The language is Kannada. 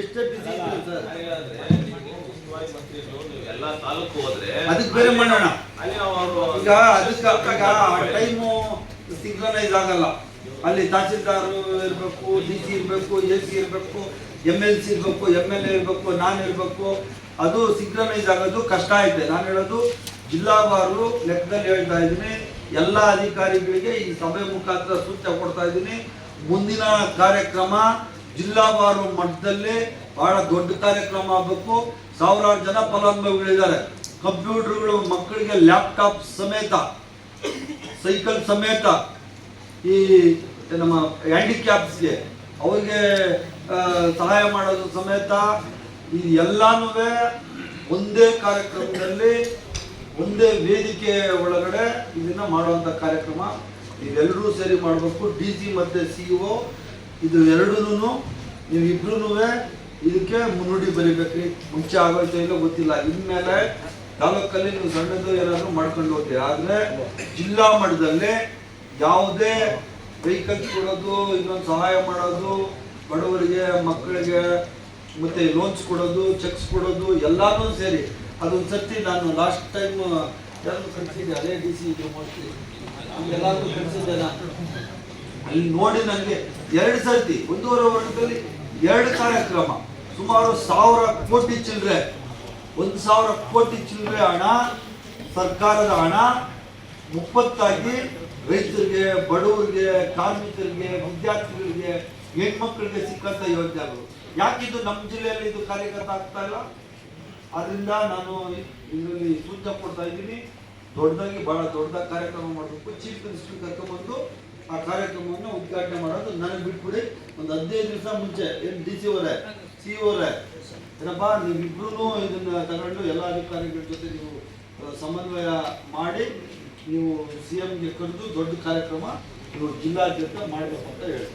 ಎಷ್ಟೇ ಬಿಸಿ ಎಲ್ಲ ತಾಲೂಕು ಅದಕ್ಕೆ ಬೇರೆ ಮಾಡೋಣ. ಈಗ ಅದಕ್ಕೆ ಟೈಮು ಸಿಂಕ್ರನೈಸ್ ಆಗಲ್ಲ. ಅಲ್ಲಿ ತಹಸೀಲ್ದಾರ್ ಇರಬೇಕು ಡಿ ಸಿ ಇರಬೇಕು ಎ ಸಿ ಇರಬೇಕು ಎಂ ಎಲ್ ಸಿ ಇರಬೇಕು ಎಂ ಎಲ್ ಎ ಇರಬೇಕು, ನಾನು ಇರಬೇಕು, ಅದು ಸಿಂಕ್ರನೈಸ್ ಆಗೋದು ಕಷ್ಟ ಐತೆ. ನಾನು ಹೇಳೋದು ಜಿಲ್ಲಾವಾರು ಲೆಕ್ಕದಲ್ಲಿ ಹೇಳ್ತಾ ಇದ್ದೀನಿ. ಎಲ್ಲ ಅಧಿಕಾರಿಗಳಿಗೆ ಈ ಸಭೆ ಮುಖಾಂತರ ಸೂಚನೆ ಕೊಡ್ತಾ ಇದ್ದೀನಿ. ಮುಂದಿನ ಕಾರ್ಯಕ್ರಮ ಜಿಲ್ಲಾವಾರು ಮಟ್ಟದಲ್ಲಿ ಬಹಳ ದೊಡ್ಡ ಕಾರ್ಯಕ್ರಮ ಆಗಬೇಕು. ಸಾವಿರಾರು ಜನ ಫಲಾನುಭವಿಗಳಿದ್ದಾರೆ. ಕಂಪ್ಯೂಟರ್ಗಳು, ಮಕ್ಕಳಿಗೆ ಲ್ಯಾಪ್ಟಾಪ್ ಸಮೇತ, ಸೈಕಲ್ ಸಮೇತ, ಈ ನಮ್ಮ ಹ್ಯಾಂಡಿಕ್ಯಾಪ್ಸ್ಗೆ ಅವರಿಗೆ ಸಹಾಯ ಮಾಡೋದು ಸಮೇತ ಈ ಎಲ್ಲಾನು ಒಂದೇ ಕಾರ್ಯಕ್ರಮದಲ್ಲಿ, ಒಂದೇ ವೇದಿಕೆ ಒಳಗಡೆ ಇದನ್ನ ಮಾಡುವಂಥ ಕಾರ್ಯಕ್ರಮ. ಇದೆಲ್ಲರೂ ಸೇರಿ ಮಾಡಬೇಕು. ಡಿ ಸಿ ಮತ್ತು ಸಿ ಒ. ಇದು ಎರಡೂ ನೀವು ಇಬ್ರು ಇದಕ್ಕೆ ಮುನ್ನುಡಿ ಬರಿಬೇಕ್ರಿ. ಮುಂಚೆ ಆಗೋಯ್ತು ಇಲ್ಲ ಗೊತ್ತಿಲ್ಲ. ಇನ್ಮೇಲೆ ತಾಲೂಕಲ್ಲಿ ನೀವು ಸಣ್ಣದು ಏನಾದರೂ ಮಾಡ್ಕೊಂಡು ಹೋಗ್ತೀರಿ. ಆದರೆ ಜಿಲ್ಲಾ ಮಟ್ಟದಲ್ಲಿ ಯಾವುದೇ ವೆಹಿಕಲ್ಸ್ ಕೊಡೋದು, ಇನ್ನೊಂದು ಸಹಾಯ ಮಾಡೋದು, ಬಡವರಿಗೆ, ಮಕ್ಕಳಿಗೆ ಮತ್ತೆ ಲೋನ್ಸ್ ಕೊಡೋದು ಚೆಕ್ಸ್ ಕೊಡೋದು, ಎಲ್ಲಾನು ಸೇರಿ. ಅದೊಂದು ಸರ್ತಿ ನಾನು ಲಾಸ್ಟ್ ಟೈಮ್ ಎಲ್ಲರೂ ಕಳಿಸಿದ್ದೆ ಅದೇ ಡಿ ಸಿ ಇದ್ರು ಮೋಸ್ಟ್ಲಿ ಎಲ್ಲರಿಗೂ ಕಳಿಸಿದ್ದೆ ನಾನು. ಅಲ್ಲಿ ನೋಡಿ ನನಗೆ ಎರಡು ಸರ್ತಿ, ಒಂದೂವರೆ ವರ್ಷದಲ್ಲಿ ಎರಡು ಕಾರ್ಯಕ್ರಮ. ಸುಮಾರು ಸಾವಿರ ಕೋಟಿ ಚಿಲ್ಲರೆ ಒಂದು ಸಾವಿರ ಕೋಟಿ ಚಿಲ್ಲರೆ ಹಣ, ಸರ್ಕಾರದ ಹಣ, ಮುಪ್ಪತ್ತಾಗಿ ರೈತರಿಗೆ, ಬಡವರಿಗೆ, ಕಾರ್ಮಿಕರಿಗೆ, ವಿದ್ಯಾರ್ಥಿಗಳಿಗೆ, ಹೆಣ್ಮಕ್ಳಿಗೆ ಸಿಕ್ಕಂತ ಯೋಜನೆಗಳು. ಯಾಕಿದು ನಮ್ಮ ಜಿಲ್ಲೆಯಲ್ಲಿ ಇದು ಕಾರ್ಯಗತ ಆಗ್ತಾ ಇಲ್ಲ? ಅದರಿಂದ ನಾನು ಇದರಲ್ಲಿ ಸೂಚನೆ ಕೊಡ್ತಾ ಇದ್ದೀನಿ. ದೊಡ್ಡದಾಗಿ ಬಹಳ ದೊಡ್ಡದಾಗಿ ಕಾರ್ಯಕ್ರಮ ಮಾಡಬೇಕು. ಚೀಫ್ ಮಿನಿಸ್ಟರ್ ಕರ್ಕೊಂಡ್ಬಂದು ಆ ಕಾರ್ಯಕ್ರಮವನ್ನು ಉದ್ಘಾಟನೆ ಮಾಡೋದು ನನಗೆ ಬಿಟ್ಬಿಡಿ. ಒಂದು ಹದಿನೈದು ದಿವಸ ಮುಂಚೆ ಏನು ಡಿ ಸಿ ಅವರೇ ಸಿ ಅವರೇ, ಏನಪ್ಪ ನೀವಿಬ್ರು ಇದನ್ನ ತಗೊಂಡು ಎಲ್ಲ ಅಧಿಕಾರಿಗಳ ಜೊತೆ ನೀವು ಸಮನ್ವಯ ಮಾಡಿ ನೀವು ಸಿ ಎಂಗೆ ಕರೆದು ದೊಡ್ಡ ಕಾರ್ಯಕ್ರಮ ನೀವು ಜಿಲ್ಲಾದ್ಯಂತ ಮಾಡಬೇಕು ಅಂತ ಹೇಳಿ